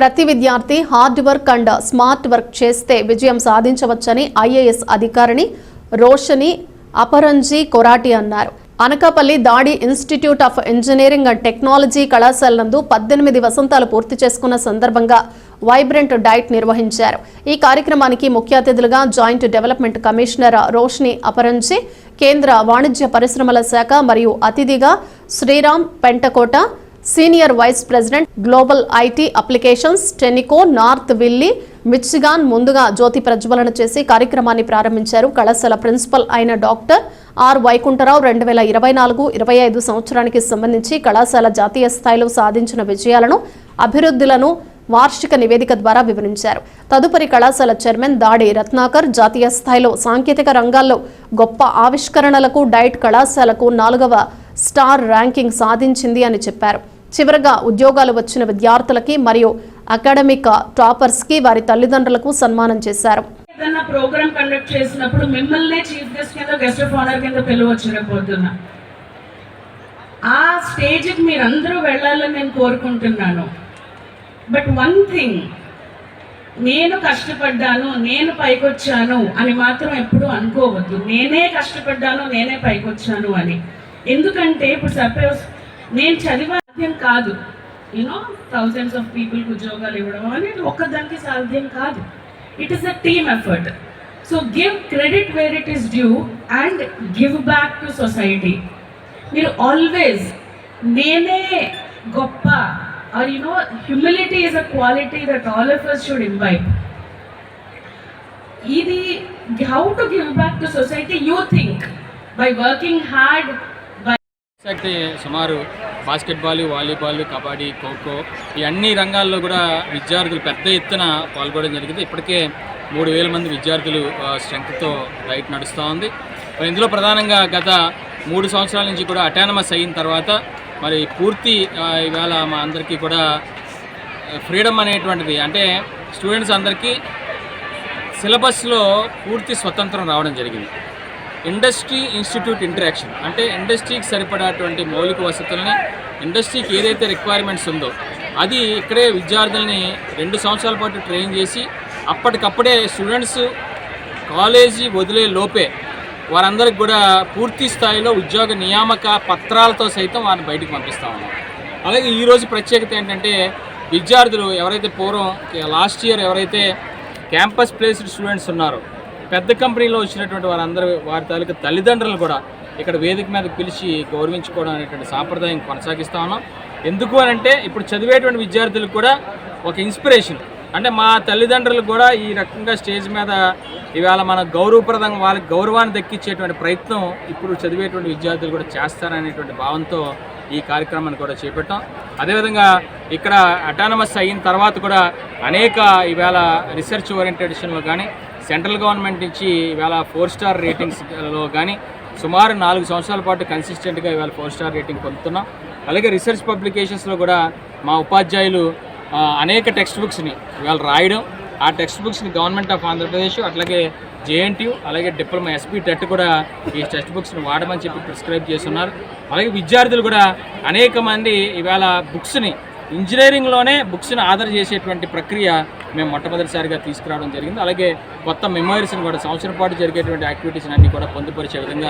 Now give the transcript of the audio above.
ప్రతి విద్యార్థి hard work and smart work చేస్తే విజయం సాధించవచ్చని ఐఏఎస్ అధికారిని రోషని అపరంజి కొరాటి అన్నారు. Anakapalli Dadi institute of engineering and technology కళాశాల నందు పద్దెనిమిది వసంతాలు పూర్తి చేసుకున్న సందర్భంగా వైబ్రెంట్ డైట్ నిర్వహించారు. ఈ కార్యక్రమానికి ముఖ్య అతిథులుగా జాయింట్ డెవలప్మెంట్ కమిషనర్ రోష్ని అపరంజి కేంద్ర వాణిజ్య పరిశ్రమల శాఖ మరియు అతిథిగా Sriram Pentakota senior vice president global IT applications Tenneco Northville Michigan ముందుగా జ్యోతి ప్రజ్వలన చేసి కార్యక్రమాన్ని ప్రారంభించారు. కళాశాల ప్రిన్సిపల్ అయిన డాక్టర్ ఆర్ వైకుంఠరావు రెండు వేల ఇరవై నాలుగు ఇరవై ఐదు సంవత్సరానికి సంబంధించి కళాశాల జాతీయ స్థాయిలో సాధించిన విజయాలను అభివృద్ధులను వార్షిక నివేదిక ద్వారా వివరించారు. తదుపరి కళాశాల చైర్మన్ దాడి రత్నాకర్ జాతీయ స్థాయిలో సాంకేతిక రంగాల్లో గొప్ప ఆవిష్కరణలకు డైట్ కళాశాలకు నాలుగవ స్టార్ ర్యాంకింగ్ సాధించింది అని చెప్పారు. చివరగా ఉద్యోగాలు వచ్చిన విద్యార్థులకి మరియు అకాడమిక్ టాపర్స్కి వారి తల్లిదండ్రులకు సన్మానం చేశారు. ఏదైనా ప్రోగ్రామ్ కండక్ట్ చేసినప్పుడు మిమ్మల్ని చీఫ్ గెస్ట్ కింద గెస్ట్ ఆఫ్ ఆనర్ కింద పిలవచ్చు ఆ స్టేజ్కి మీరందరూ వెళ్ళాలని నేను కోరుకుంటున్నాను. బట్ వన్ థింగ్ నేను కష్టపడ్డాను నేను పైకొచ్చాను అని మాత్రం ఎప్పుడూ అనుకోవద్దు. నేనే కష్టపడ్డాను నేనే పైకొచ్చాను అని. ఎందుకంటే ఇప్పుడు సపోజ్ నేను చదివే సాధ్యం కాదు. యూనో థౌజండ్స్ ఆఫ్ పీపుల్కి ఉద్యోగాలు ఇవ్వడం అనేది ఒక్కదానికి సాధ్యం కాదు. It is a team effort so give credit where it is due and give back to society మీరు ఆల్వేస్ నేనే గొప్ప or you know humility is a quality that all of us should invite ఇది how to give back to society you think by working hard by అయితే సుమారు basketball volleyball kabaddi kho kho ఈ అన్ని రంగాల్లో కూడా విద్యార్థులు పెద్ద ఎత్తున పాల్గొనడం జరిగింది. ఇప్పటికే మూడు వేల మంది విద్యార్థులు స్ట్రెంగ్త్తో రైట్ నడుస్తూ ఉంది. ఇందులో ప్రధానంగా గత మూడు సంవత్సరాల నుంచి కూడా అటానమస్ అయిన తర్వాత మరి పూర్తి ఇవాళ మా అందరికీ కూడా ఫ్రీడమ్ అనేటువంటిది. అంటే స్టూడెంట్స్ అందరికీ సిలబస్లో పూర్తి స్వతంత్రం రావడం జరిగింది. Industry institute interaction. అంటే ఇండస్ట్రీకి సరిపడేటువంటి మౌలిక వసతుల్ని ఇండస్ట్రీకి ఏదైతే రిక్వైర్మెంట్స్ ఉందో అది ఇక్కడే విద్యార్థుల్ని రెండు సంవత్సరాల పాటు ట్రైన్ చేసి అప్పటికప్పుడే స్టూడెంట్స్ కాలేజీ వదిలే లోపే వారందరికి కూడా పూర్తి స్థాయిలో ఉద్యోగ నియామక పత్రాలతో సైతం వారిని బయటకు పంపిస్తూ ఉన్నాం. అలాగే ఈరోజు ప్రత్యేకత ఏంటంటే విద్యార్థులు ఎవరైతే పూర్వం లాస్ట్ ఇయర్ ఎవరైతే క్యాంపస్ ప్లేస్డ్ స్టూడెంట్స్ ఉన్నారో పెద్ద కంపెనీలో వచ్చినటువంటి వారందరూ వారి తాలూకా తల్లిదండ్రులు కూడా ఇక్కడ వేదిక మీద పిలిచి గౌరవించుకోవడం అనేటువంటి సాంప్రదాయం కొనసాగిస్తూ ఉన్నాం. ఎందుకు అని అంటే ఇప్పుడు చదివేటువంటి విద్యార్థులకు కూడా ఒక ఇన్స్పిరేషన్. అంటే మా తల్లిదండ్రులు కూడా ఈ రకంగా స్టేజ్ మీద ఇవాళ మన గౌరవప్రదంగా వాళ్ళకి గౌరవాన్ని దక్కించేటువంటి ప్రయత్నం ఇప్పుడు చదివేటువంటి విద్యార్థులు కూడా చేస్తారనేటువంటి భావంతో ఈ కార్యక్రమాన్ని కూడా చేపట్టాం. అదేవిధంగా ఇక్కడ అటానమస్ అయిన తర్వాత కూడా అనేక ఈవేళ రీసెర్చ్ ఓరియంటేషన్లో కానీ సెంట్రల్ గవర్నమెంట్ నుంచి ఈవేళ ఫోర్ స్టార్ రేటింగ్స్లో కానీ సుమారు నాలుగు సంవత్సరాల పాటు కన్సిస్టెంట్గా ఇవాళ ఫోర్ స్టార్ రేటింగ్ పొందుతున్నాం. అలాగే రీసెర్చ్ పబ్లికేషన్స్లో కూడా మా ఉపాధ్యాయులు అనేక టెక్స్ట్ బుక్స్ని ఇవాళ రాయడం ఆ టెక్స్ట్ బుక్స్ని గవర్నమెంట్ ఆఫ్ ఆంధ్రప్రదేశ్ అట్లాగే జేఎన్టీయూ అలాగే డిప్లొమా ఎస్పీ టెట్ కూడా ఈ టెక్స్ట్ బుక్స్ని వాడమని చెప్పి ప్రిస్క్రైబ్ చేస్తున్నారు. అలాగే విద్యార్థులు కూడా అనేక మంది ఇవాళ బుక్స్ని ఇంజనీరింగ్లోనే బుక్స్ని ఆధార్ చేసేటువంటి ప్రక్రియ మేము మొట్టమొదటిసారిగా తీసుకురావడం జరిగింది. అలాగే కొత్త మెమోరీస్ని కూడా సంవత్సరం పాటు జరిగేటువంటి యాక్టివిటీస్ని అన్ని కూడా పొందుపరిచే విధంగా